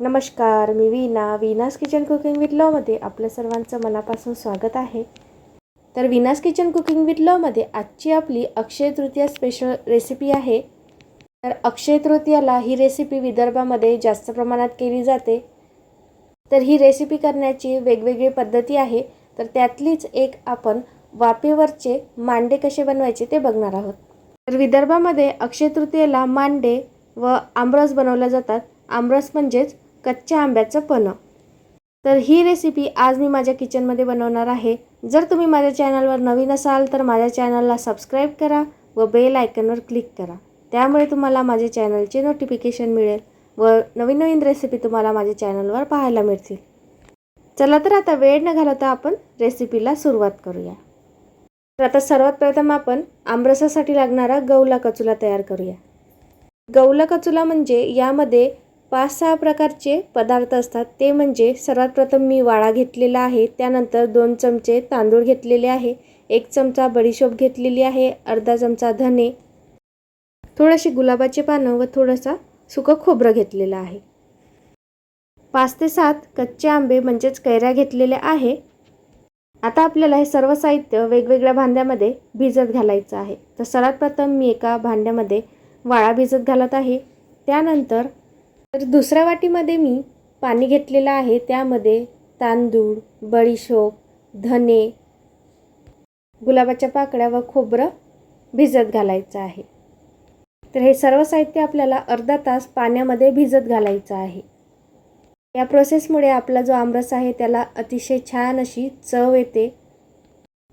नमस्कार मी Veena Veena's kitchen cooking with लॉमध्ये आपलं सर्वांचं मनापासून स्वागत आहे. तर विनास किचन कुकिंग विथ लॉमध्ये आजची आपली अक्षय तृतीया स्पेशल रेसिपी आहे. तर अक्षय तृतीयाला ही रेसिपी विदर्भामध्ये जास्त प्रमाणात केली जाते. तर ही रेसिपी करण्याची वेगवेगळी पद्धती आहे. तर त्यातलीच एक आपण वापेवरचे मांडे कसे बनवायचे ते बघणार आहोत. तर विदर्भामध्ये अक्षय तृतीयेला मांडे व आमरस बनवल्या जातात. आमरस म्हणजेच कच्च्या आंब्याचं पन्ह तर ही रेसिपी आज मी माझ्या किचनमध्ये बनवणार आहे. जर तुम्ही माझ्या चॅनलवर नवीन असाल तर माझ्या चॅनलला सबस्क्राईब करा व बेल आयकनवर क्लिक करा. त्यामुळे तुम्हाला माझ्या चॅनलचे नोटिफिकेशन मिळेल व नवीन नवीन रेसिपी तुम्हाला माझ्या चॅनलवर पाहायला मिळतील. चला तर आता वेळ न घालवता आपण रेसिपीला सुरुवात करूया. तर आता सर्वात प्रथम आपण आमरसासाठी लागणारा गौला कचुला तयार करूया. गौला कचुला म्हणजे यामध्ये पाच सहा प्रकारचे पदार्थ असतात. ते म्हणजे सर्वात प्रथम मी वाळा घेतलेला आहे. त्यानंतर दोन चमचे तांदूळ घेतलेले आहे. एक चमचा बडीशोप घेतलेली आहे. अर्धा चमचा धने थोडेसे गुलाबाचे पानं व थोडंसं सुकं खोबरं घेतलेलं आहे. पाच ते सात कच्चे आंबे म्हणजेच कैऱ्या घेतलेल्या आहे. आता आपल्याला हे सर्व साहित्य वेगवेगळ्या भांड्यामध्ये भिजत घालायचं आहे. तर सर्वात प्रथम मी एका भांड्यामध्ये वाळा भिजत घालत आहे. त्यानंतर तर दुसऱ्या वाटीमध्ये मी पाणी घेतलेलं आहे. त्यामध्ये तांदूळ बडीशोप धने गुलाबाच्या पाकळ्या व खोबरं भिजत घालायचं आहे. तर हे सर्व साहित्य आपल्याला अर्धा तास पाण्यामध्ये भिजत घालायचं आहे. या प्रोसेसमुळे आपला जो आमरस आहे त्याला अतिशय छान अशी चव येते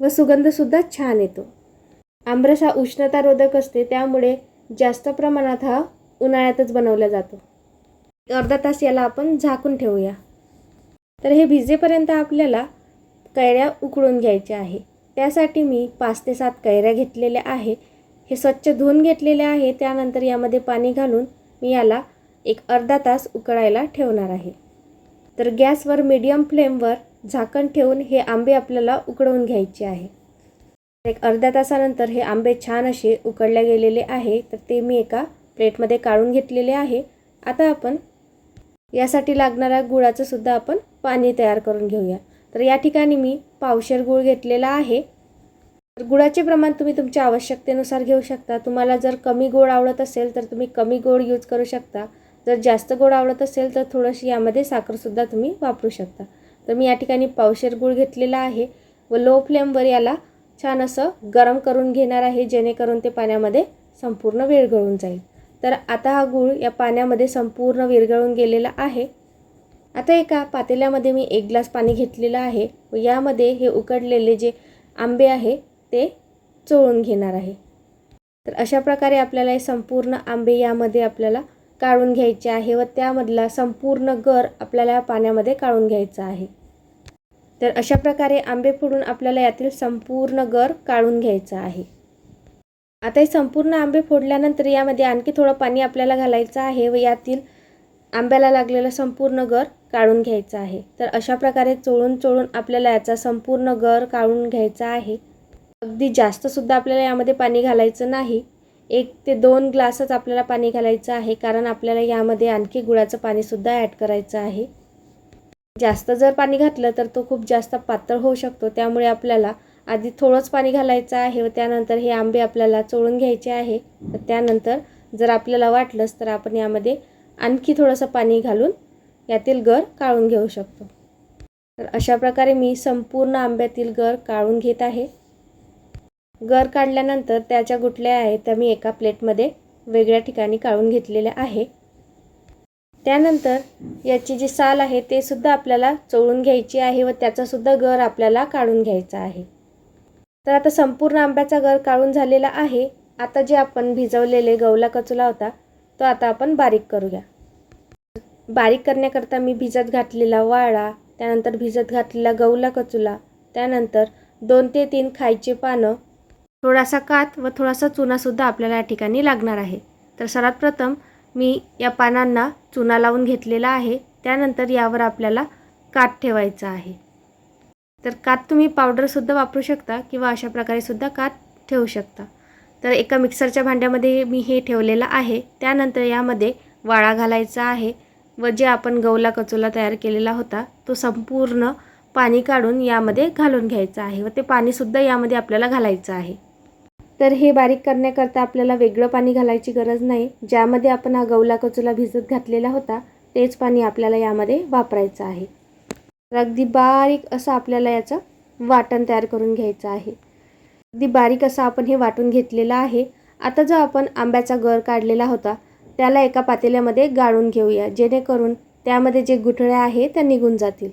व सुगंधसुद्धा छान येतो. आमरस हा उष्णतारोधक असते त्यामुळे जास्त प्रमाणात हा उन्हाळ्यातच बनवला जातो. अर्धा तास याला आपण झाकून ठेवूया. तर हे भिजेपर्यंत आपल्याला कैऱ्या उकळून घ्यायच्या आहे. त्यासाठी मी पाच ते सात कैऱ्या घेतलेल्या आहे. हे स्वच्छ धुवून घेतलेले आहे. त्यानंतर यामध्ये पाणी घालून मी याला एक अर्धा तास उकळायला ठेवणार आहे. तर गॅसवर मीडियम फ्लेमवर झाकण ठेवून हे आंबे आपल्याला उकळवून घ्यायचे आहे. एक अर्ध्या तासानंतर हे आंबे छान असे उकळले गेलेले आहे. तर ते मी एका प्लेटमध्ये काढून घेतलेले आहे. आता आपण यासाठी लागणाऱ्या गुळाचं सुद्धा आपण पाणी तयार करून घेऊया. तर या ठिकाणी मी पावशेर गूळ घेतलेला आहे. तर गुळाचे प्रमाण तुम्ही तुमच्या आवश्यकतेनुसार घेऊ शकता. तुम्हाला जर कमी गोड आवडत असेल तर तुम्ही कमी गोड यूज करू शकता. जर जास्त गोड आवडत असेल तर थोडंशी यामध्ये साखरसुद्धा तुम्ही वापरू शकता. तर मी या ठिकाणी पावशेर गूळ घेतलेला आहे व लो फ्लेमवर याला छान असं गरम करून घेणार आहे जेणेकरून ते पाण्यामध्ये संपूर्ण वेळ गळून जाईल. तर आता हा गूळ या पाण्यामध्ये संपूर्ण विरघळून गेलेला आहे. आता एका पातेल्यामध्ये मी एक ग्लास पाणी घेतलेलं आहे व यामध्ये हे उकडलेले जे आंबे आहे ते चोळून घेणार आहे. तर अशा प्रकारे आपल्याला हे संपूर्ण आंबे यामध्ये आपल्याला काढून घ्यायचे आहे व त्यामधला संपूर्ण गर आपल्याला या पाण्यामध्ये काढून घ्यायचा आहे. तर अशा प्रकारे आंबे फोडून आपल्याला यातील संपूर्ण गर काढून घ्यायचं आहे. आता हे संपूर्ण आंबे फोडल्यानंतर यामध्ये आणखी थोडं पाणी आपल्याला घालायचं आहे व यातील आंब्याला लागलेलं संपूर्ण गर काढून घ्यायचं आहे. तर अशा प्रकारे चोळून चोळून आपल्याला याचा संपूर्ण गर काढून घ्यायचा आहे. अगदी जास्तसुद्धा आपल्याला यामध्ये पाणी घालायचं नाही. एक ते दोन ग्लासच आपल्याला पाणी घालायचं आहे कारण आपल्याला यामध्ये आणखी गुळाचं पाणीसुद्धा ॲड करायचं आहे. जास्त जर पाणी घातलं तर तो खूप जास्त पातळ होऊ शकतो. त्यामुळे आपल्याला आधी थोडंच पाणी घालायचं आहे व त्यानंतर हे आंबे आपल्याला चोळून घ्यायचे आहे. व त्यानंतर जर आपल्याला वाटलंच तर आपण यामध्ये आणखी थोडंसं पाणी घालून यातील गर काढून घेऊ शकतो. तर अशा प्रकारे मी संपूर्ण आंब्यातील गर काढून घेत आहे. गर काढल्यानंतर त्याच्या गुठल्या आहेत त्या मी एका प्लेटमध्ये वेगळ्या ठिकाणी काढून घेतलेल्या आहे. त्यानंतर याची जी साल आहे ते सुद्धा आपल्याला चोळून घ्यायची आहे व त्याचासुद्धा गर आपल्याला काढून घ्यायचा आहे. तर आता संपूर्ण आंब्याचा गर काढून झालेला आहे. आता जे आपण भिजवलेले गवला कचुला होता तो आता आपण बारीक करूया. बारीक करण्याकरता मी भिजत घातलेला वाळा त्यानंतर भिजत घातलेला गवला कचुला त्यानंतर दोन ते तीन खायचे पानं थोडासा कात व थोडासा चुनासुद्धा आपल्याला या ठिकाणी लागणार आहे. तर सर्वात प्रथम मी या पानांना चुना लावून घेतलेला आहे. त्यानंतर यावर आपल्याला कात ठेवायचा आहे. तर कात तुम्ही पावडरसुद्धा वापरू शकता किंवा अशा प्रकारे सुद्धा कात ठेवू शकता. तर एका मिक्सरच्या भांड्यामध्ये मी हे ठेवलेलं आहे. त्यानंतर यामध्ये वाळा घालायचा आहे व जे आपण गवला कचोला तयार केलेला होता तो संपूर्ण पाणी काढून यामध्ये घालून घ्यायचं आहे व ते पाणीसुद्धा यामध्ये आपल्याला घालायचं आहे. तर हे बारीक करण्याकरता आपल्याला वेगळं पाणी घालायची गरज नाही. ज्यामध्ये आपण हा गवला कचोला भिजत घातलेला होता तेच पाणी आपल्याला यामध्ये वापरायचं आहे. तर अगदी बारीक असं आपल्याला याचं वाटण तयार करून घ्यायचं आहे. अगदी बारीक असं आपण हे वाटून घेतलेलं आहे. आता जो आपण आंब्याचा गर काढलेला होता त्याला एका पातेल्यामध्ये गाळून घेऊया जेणेकरून त्यामध्ये जे गुठळ्या आहे त्या निघून जातील.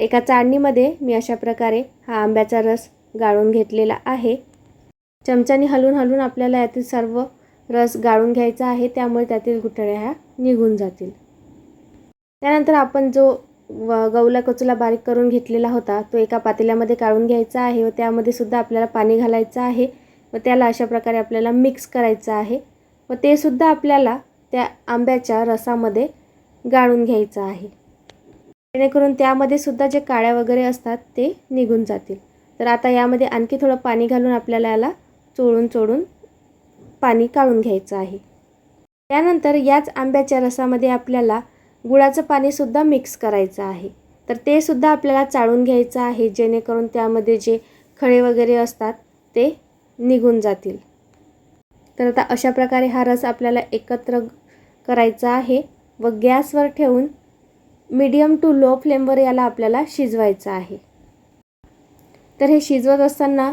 एका चाळणीमध्ये मी अशा प्रकारे हा आंब्याचा रस गाळून घेतलेला आहे. चमच्याने हलून हलून आपल्याला यातील सर्व रस गाळून घ्यायचा आहे त्यामुळे त्यातील गुठळ्या ह्या निघून जातील. त्यानंतर आपण जो व गवला कचूला बारीक करून घेतलेला होता. तो एका पातेल्यामध्ये काढून घ्यायचा आहे व त्यामध्ये सुद्धा आपल्याला पाणी घालायचं आहे व त्याला अशा प्रकारे आपल्याला मिक्स करायचं आहे व ते सुद्धा आपल्याला त्या आंब्याच्या रसामध्ये गाळून घ्यायचं आहे. जेणेकरून त्यामध्ये सुद्धा जे काळ्या वगैरे असतात ते निघून जातील. तर आता यामध्ये आणखी थोडं पाणी घालून आपल्याला याला चोळून चोळून पाणी काढून घ्यायचं आहे. त्यानंतर याच आंब्याच्या रसामध्ये आपल्याला गुळाचं पाणीसुद्धा मिक्स करायचं आहे. तर ते सुद्धा आपल्याला चाळून घ्यायचं आहे जेणेकरून त्यामध्ये जे खळे वगैरे असतात ते निघून जातील. तर आता अशा प्रकारे हा रस आपल्याला एकत्र करायचा आहे व गॅसवर ठेवून मीडियम टू लो फ्लेमवर याला आपल्याला शिजवायचं आहे. तर हे शिजवत असताना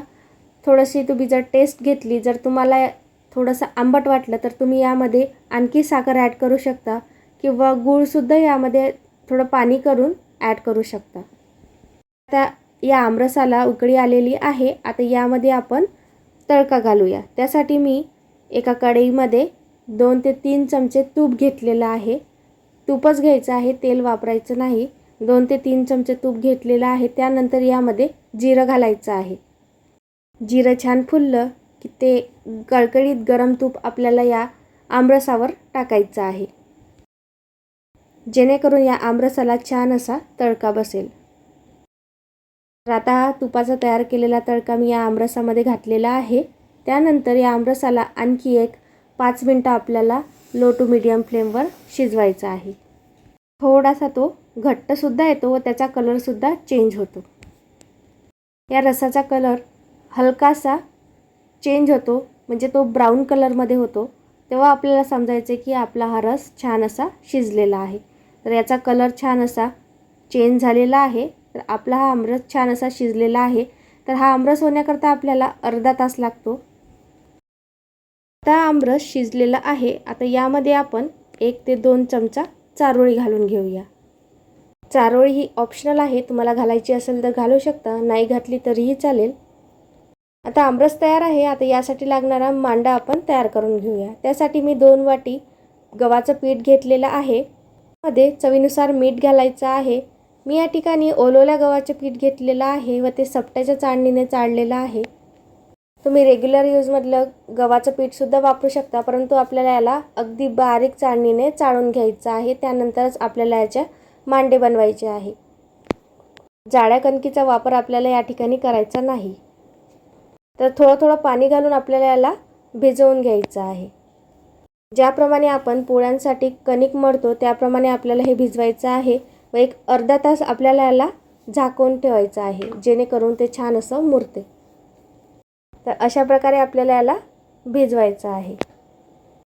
थोडीशी तुम्ही जर टेस्ट घेतली जर तुम्हाला थोडंसं आंबट वाटलं तर तुम्ही यामध्ये आणखी साखर ॲड करू शकता. किंवा गूळसुद्धा यामध्ये थोडं पाणी करून ॲड करू शकता. आता या आमरसाला उकळी आलेली आहे. आता यामध्ये आपण तडका घालूया. त्यासाठी मी एका कढईमध्ये दोन ते तीन चमचे तूप घेतलेलं आहे. तूपच घ्यायचं आहे. तेल वापरायचं नाही. दोन ते तीन चमचे तूप घेतलेलं आहे. त्यानंतर यामध्ये जिरं घालायचं आहे. जिरं छान फुललं की ते कळकळीत गरम तूप आपल्याला या आमरसावर टाकायचं आहे. जेणेकरून या आमरसाला छान असा तडका बसेल. तर आता तुपाचा तयार केलेला तडका मी या आमरसामध्ये घातलेला आहे. त्यानंतर या आमरसाला आणखी एक पाच मिनटं आपल्याला लो टू मिडियम फ्लेमवर शिजवायचा आहे. थोडासा तो घट्टसुद्धा येतो व त्याचा कलरसुद्धा चेंज होतो. या रसाचा कलर हलकासा चेंज होतो म्हणजे तो ब्राऊन कलरमध्ये होतो. तेव्हा आपल्याला समजायचे की आपला हा रस छान असा शिजलेला आहे. तर याचा कलर छान असा चेंज झालेला आहे. तर आपला हा आमरस छान असा शिजलेला आहे. तर हा आमरस होण्याकरता आपल्याला अर्धा तास लागतो. आता आमरस शिजलेला आहे. आता यामध्ये आपण एक ते दोन चमचा चारोळी घालून घेऊया. चारोळी ही ऑप्शनल आहे. तुम्हाला घालायची असेल तर घालू शकता. नाही घातली तरीही चालेल. आता आमरस तयार आहे. आता यासाठी लागणारा मांडा आपण तयार करून घेऊया. त्यासाठी मी दोन वाटी गव्हाचं पीठ घेतलेलं आहे. मध्ये चवीनुसार मीठ घालायचं आहे. मी या ठिकाणी ओलोल्या गव्हाचे पीठ घेतलेलं आहे व ते सपट्याच्या चाळणीने चाळलेलं आहे. तुम्ही रेग्युलर यूजमधलं गव्हाचं पीठसुद्धा वापरू शकता परंतु आपल्याला याला अगदी बारीक चाळणीने चाळून घ्यायचं आहे. त्यानंतरच आपल्याला याच्या मांडे बनवायचे आहे. जाड्या कणकीचा वापर आपल्याला या ठिकाणी करायचा नाही. तर थोडं थोडं पाणी घालून आपल्याला याला भिजवून घ्यायचं आहे. ज्याप्रमाणे आपण पोळ्यांसाठी कणिक मळतो त्याप्रमाणे आपल्याला हे भिजवायचं आहे व एक अर्धा तास आपल्याला याला झाकून ठेवायचं आहे जेणेकरून ते छान असं मुरते. तर अशा प्रकारे आपल्याला याला भिजवायचं आहे.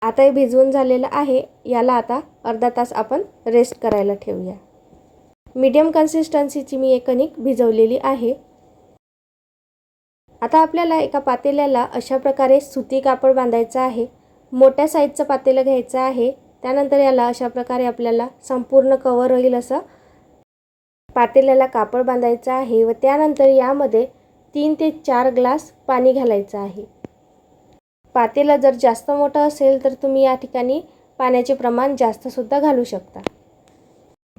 आता हे भिजवून झालेलं आहे याला आता अर्धा तास आपण रेस्ट करायला ठेवूया. मीडियम कन्सिस्टन्सीची मी एक कणिक भिजवलेली आहे. आता आपल्याला एका पातेल्याला अशा प्रकारे सुती कापड बांधायचं आहे. मोठ्या साईजचं पातेलं घ्यायचं आहे. त्यानंतर याला अशा प्रकारे आपल्याला संपूर्ण कवर होईल असं पातेल्याला कापड बांधायचं आहे व त्यानंतर यामध्ये तीन ते चार ग्लास पाणी घालायचं आहे. पातेला जर जास्त मोठं असेल तर तुम्ही या ठिकाणी पाण्याचे प्रमाण जास्तसुद्धा घालू शकता.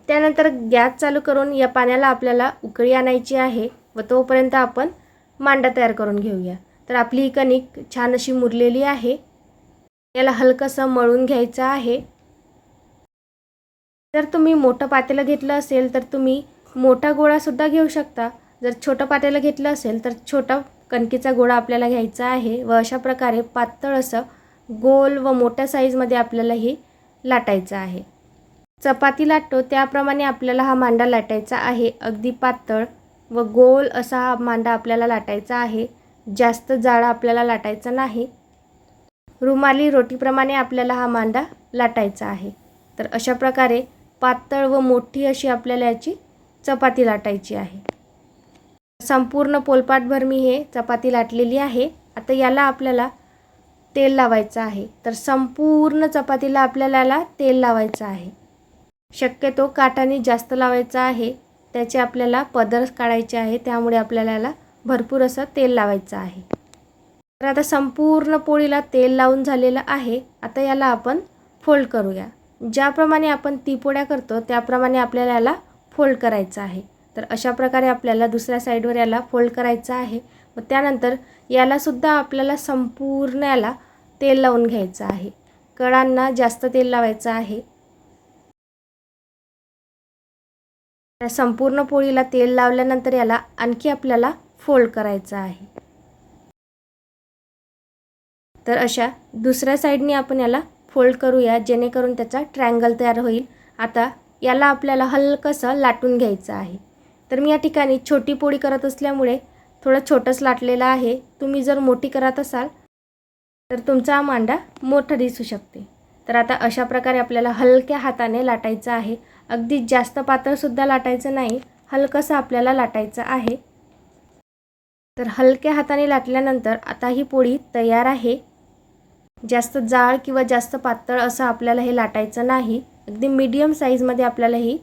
त्यानंतर गॅस चालू करून या पाण्याला आपल्याला उकळी आणायची आहे व तोपर्यंत आपण मांडा तयार करून घेऊया. तर आपली ही कणिक छान अशी मुरलेली आहे. याला हलकंसं मळून घ्यायचं आहे. जर तुम्ही मोठं पातेलं घेतलं असेल तर तुम्ही मोठा गोळासुद्धा घेऊ शकता. जर छोटं पातेलं घेतलं असेल तर छोटा कणकीचा गोळा आपल्याला घ्यायचा आहे व अशा प्रकारे पातळ असं गोल व मोठ्या साईजमध्ये आपल्याला हे लाटायचं आहे. चपाती लाटतो त्याप्रमाणे आपल्याला हा मांडा लाटायचा आहे. अगदी पातळ व गोल असा हा मांडा आपल्याला लाटायचा आहे. जास्त जाळा आपल्याला लाटायचा नाही. रुमाली रोटीप्रमाणे आपल्याला हा मांडा लाटायचा आहे. तर अशा प्रकारे पातळ व मोठी अशी आपल्याला याची चपाती लाटायची आहे. संपूर्ण पोलपाटभर मी हे चपाती लाटलेली आहे. आता याला आपल्याला तेल लावायचं आहे. तर संपूर्ण चपातीला आपल्याला याला तेल लावायचं आहे. शक्यतो काठाने जास्त लावायचं आहे. त्याचे आपल्याला पदर काढायचे आहे. त्यामुळे आपल्याला याला भरपूर असं तेल लावायचं आहे. तर आता संपूर्ण पोळीला तेल लावून झालेलं आहे. आता याला आपण फोल्ड करूया. ज्याप्रमाणे आपण ती पोळ्या करतो त्याप्रमाणे आपल्याला याला फोल्ड करायचं आहे. तर अशा प्रकारे आपल्याला दुसऱ्या साईडवर याला फोल्ड करायचं आहे. मग त्यानंतर यालासुद्धा आपल्याला संपूर्ण याला तेल लावून घ्यायचं आहे. कडांना जास्त तेल लावायचं आहे. संपूर्ण पोळीला तेल लावल्यानंतर याला आणखी आपल्याला फोल्ड करायचं आहे. तर अशा दुसऱ्या साईडने आपण याला फोल्ड करूया जेणेकरून त्याचा ट्रँगल तयार होईल. आता याला आपल्याला हलकंसं लाटून घ्यायचं आहे. तर मी या ठिकाणी छोटी पोळी करत असल्यामुळे थोडं छोटंच लाटलेलं आहे. तुम्ही जर मोठी करत असाल तर तुमचा मांडा मोठा दिसू शकते. तर आता अशा प्रकारे आपल्याला हलक्या हाताने लाटायचं आहे. अगदी जास्त पातळसुद्धा लाटायचं नाही हलकंसं आपल्याला लाटायचं आहे. तर हलक्या हाताने लाटल्यानंतर आता ही पोळी तयार आहे. जास्त जाड किंवा जास्त पातळ असं आपल्याला हे लाटायचं नाही. अगदी मीडियम साईजमध्ये आपल्याला ही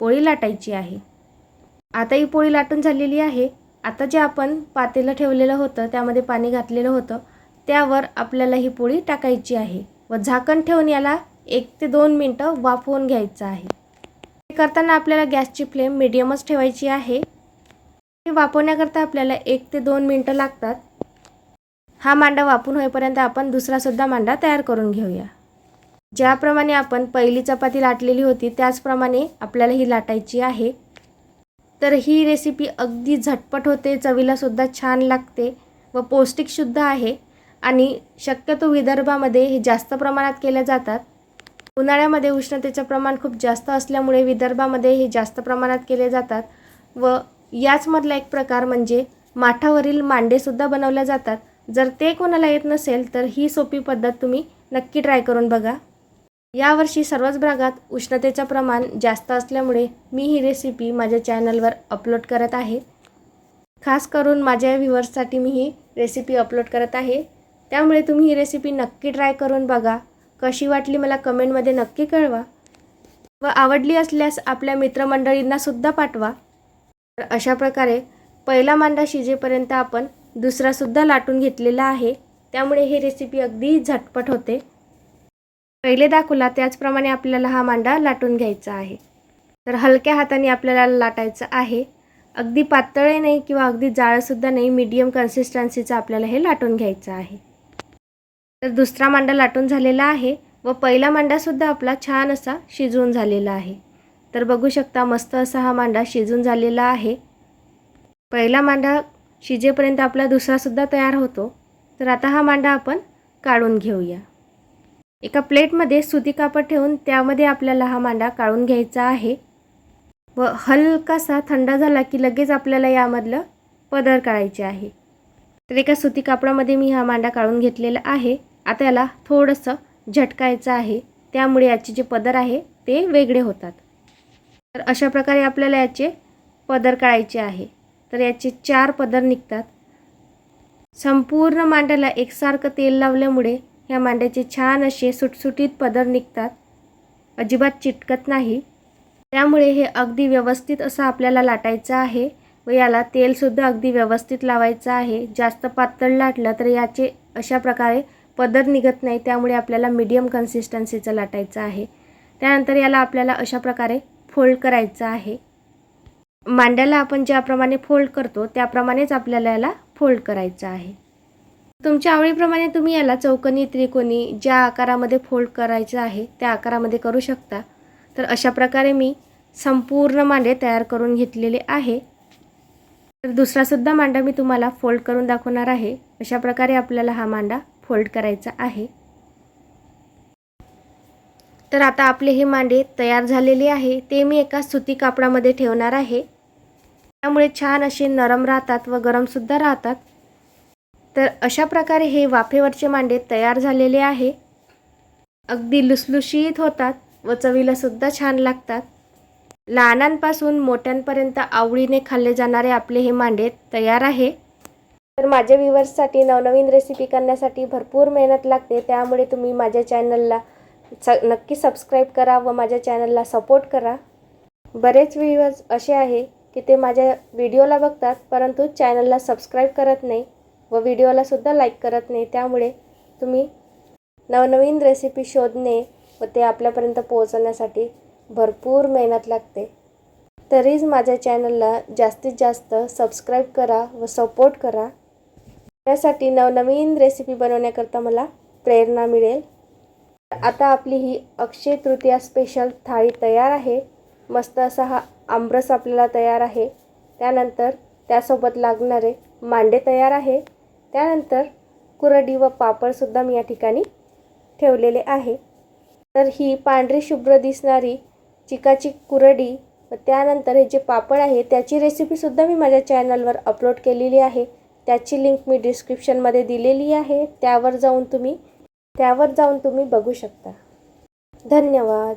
पोळी लाटायची आहे. आता ही पोळी लाटून झालेली आहे. आता जे आपण पातेलं ठेवलेलं होतं त्यामध्ये पाणी घातलेलं होतं त्यावर आपल्याला ही पोळी टाकायची आहे व झाकण ठेवून याला एक ते दोन मिनटं वाफवून घ्यायचं आहे. हे करताना आपल्याला गॅसची फ्लेम मिडियमच ठेवायची आहे. हे वापरण्याकरता आपल्याला एक ते दोन मिनटं लागतात. हा मांडा वापून होईपर्यंत आपण दुसरासुद्धा मांडा तयार करून घेऊया. ज्याप्रमाणे आपण पहिली चपाती लाटलेली होती त्याचप्रमाणे आपल्याला ही लाटायची आहे. तर ही रेसिपी अगदी झटपट होते चवीलासुद्धा छान लागते व पौष्टिकसुद्धा आहे आणि शक्यतो विदर्भामध्ये हे जास्त प्रमाणात केल्या जातात. उन्हाळ्यामध्ये उष्णतेचं प्रमाण खूप जास्त असल्यामुळे विदर्भामध्ये हे जास्त प्रमाणात केले जातात व याचमधला एक प्रकार म्हणजे माठावरील मांडेसुद्धा बनवल्या जातात. जर ते कोणाला येत नसेल तर ही सोपी पद्धत तुम्ही नक्की ट्राय करून बघा. यावर्षी सर्वच भागात उष्णतेचं प्रमाण जास्त असल्यामुळे मी ही रेसिपी माझ्या चॅनलवर अपलोड करत आहे. खास करून माझ्या व्ह्युअर्ससाठी मी ही रेसिपी अपलोड करत आहे. त्यामुळे तुम्ही ही रेसिपी नक्की ट्राय करून बघा. कशी वाटली मला कमेंटमध्ये नक्की कळवा. व आवडली असल्यास आपल्या मित्रमंडळींनासुद्धा पाठवा. तर अशा प्रकारे पहिला मांडा शिजेपर्यंत आपण दुसरासुद्धा लाटून घेतलेला आहे. त्यामुळे ही रेसिपी अगदी झटपट होते. पहिले दाखवला त्याचप्रमाणे आपल्याला हा मांडा लाटून घ्यायचा आहे. तर हलक्या हाताने आपल्याला लाटायचं आहे. अगदी पातळही नाही किंवा अगदी जाळंसुद्धा नाही मीडियम कन्सिस्टन्सीचं आपल्याला हे लाटून घ्यायचं आहे. तर दुसरा मांडा लाटून झालेला आहे व पहिला मांडासुद्धा आपला छान असा शिजवून झालेला आहे. तर बघू शकता मस्त असा हा मांडा शिजून झालेला आहे. पहिला मांडा शिजेपर्यंत आपला दुसरासुद्धा तयार होतो. तर आता हा मांडा आपण काढून घेऊया. एका प्लेटमध्ये सुती कापड ठेवून त्यामध्ये आपल्याला हा मांडा काढून घ्यायचा आहे. व हलकासा थंड झाला की लगेच आपल्याला यामधलं पदर काढायचे आहे. तर एका सुती कापडामध्ये मी हा मांडा काढून घेतलेला आहे. आता याला थोडंसं झटकायचं आहे. त्यामुळे याचे जे पदर आहे ते वेगळे होतात. तर अशा प्रकारे आपल्याला याचे पदर काढायचे आहे. तर याचे चार पदर निघतात. संपूर्ण मांड्याला एकसारखं तेल लावल्यामुळे ह्या मांड्याचे छान असे सुटसुटीत पदर निघतात. अजिबात चिटकत नाही. त्यामुळे हे अगदी व्यवस्थित असं आपल्याला लाटायचं आहे व याला तेलसुद्धा अगदी व्यवस्थित लावायचं आहे. जास्त पातळ लाटलं तर याचे अशा प्रकारे पदर निघत नाही त्यामुळे आपल्याला मीडियम कन्सिस्टन्सीचं लाटायचं आहे. त्यानंतर याला आपल्याला अशा प्रकारे फोल्ड करायचं आहे. मांड्याला आपण ज्याप्रमाणे फोल्ड करतो त्याप्रमाणेच आपल्याला याला फोल्ड करायचं आहे. तुमच्या आवडीप्रमाणे तुम्ही याला चौकोनी त्रिकोणी ज्या आकारामध्ये फोल्ड करायचं आहे त्या आकारामध्ये करू शकता. तर अशा प्रकारे मी संपूर्ण मांडे तयार करून घेतलेले आहे. तर दुसरासुद्धा मांडा मी तुम्हाला फोल्ड करून दाखवणार आहे. अशा प्रकारे आपल्याला हा मांडा फोल्ड करायचा आहे. तर आता आपले हे मांडे तयार झालेले आहे. ते मी एका सुती कापडामध्ये ठेवणार आहे. त्यामुळे छान असे नरम राहतात व गरमसुद्धा राहतात. तर अशा प्रकारे हे वाफेवरचे मांडे तयार झालेले आहे. अगदी लुसलुशीत होतात व चवीलासुद्धा छान लागतात. लहानांपासून मोठ्यांपर्यंत आवडीने खाल्ले जाणारे आपले हे मांडे तयार आहे. तर माझ्या व्ह्युअर्ससाठी नवनवीन रेसिपी करण्यासाठी भरपूर मेहनत लागते. त्यामुळे तुम्ही माझ्या चॅनलला स नक्की सबस्क्राईब करा व माझ्या चॅनलला सपोर्ट करा. बरेच व्ह्युअर्स असे आहे की ते माझ्या व्हिडिओला बघतात परंतु चॅनलला सबस्क्राईब करत नाही व व्हिडिओलासुद्धा लाईक करत नाही. त्यामुळे तुम्ही नवनवीन रेसिपी शोधणे व ते आपल्यापर्यंत पोहोचवण्यासाठी भरपूर मेहनत लागते. तरीच माझ्या चॅनलला जास्तीत जास्त सबस्क्राईब करा व सपोर्ट करा. त्यासाठी नवनवीन रेसिपी बनवण्याकरता मला प्रेरणा मिळेल. आता आपली ही अक्षय तृतीया स्पेशल थाळी तयार आहे. मस्त असा हा आमरस आपल्याला तयार आहे. त्यानंतर त्यासोबत लागणारे मांडे तयार आहे. त्यानंतर कुरडी व पापडसुद्धा मी या ठिकाणी ठेवलेले आहे. तर ही पांढरी शुभ्र दिसणारी चिकाची कुरडी व त्यानंतर हे जे पापड आहे त्याची रेसिपीसुद्धा मी माझ्या चॅनलवर अपलोड केलेली आहे. त्याची लिंक मी डिस्क्रिप्शनमध्ये दिलेली आहे. त्यावर जाऊन तुम्ही त्यावर जाऊन तुम्ही बघू शकता. धन्यवाद.